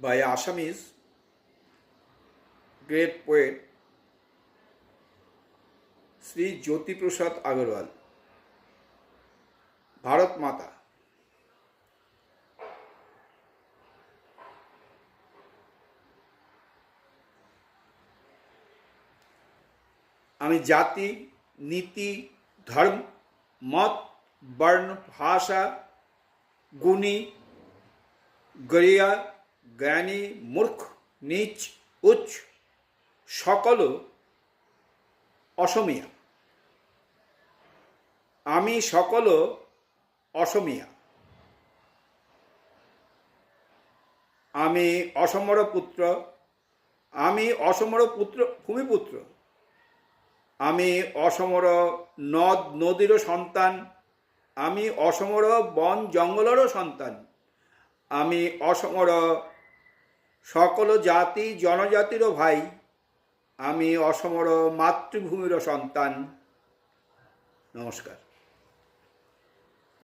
by Assamese great poet Shri Jyotiprasad Agarwal Bharat মাতা আমি জাতি, নীতি, ধর্ম, মত, বর্ণ, ভাষা, গুণী, গরিয়া জ্ঞানী, মূর্খ, নীচ, উচ্চ সকল অসমিয়া। আমি সকল অসমিয়া। আমি অসমর পুত্র আমি অসমর পুত্র ভূমিপুত্র আমি অসমর নদ নদীরও সন্তান। আমি অসমর বন জঙ্গলেরও সন্তান। আমি অসমর সকল জাতি জনজাতিরও ভাই আমি অসমর মাতৃভূমিরও সন্তান। নমস্কার।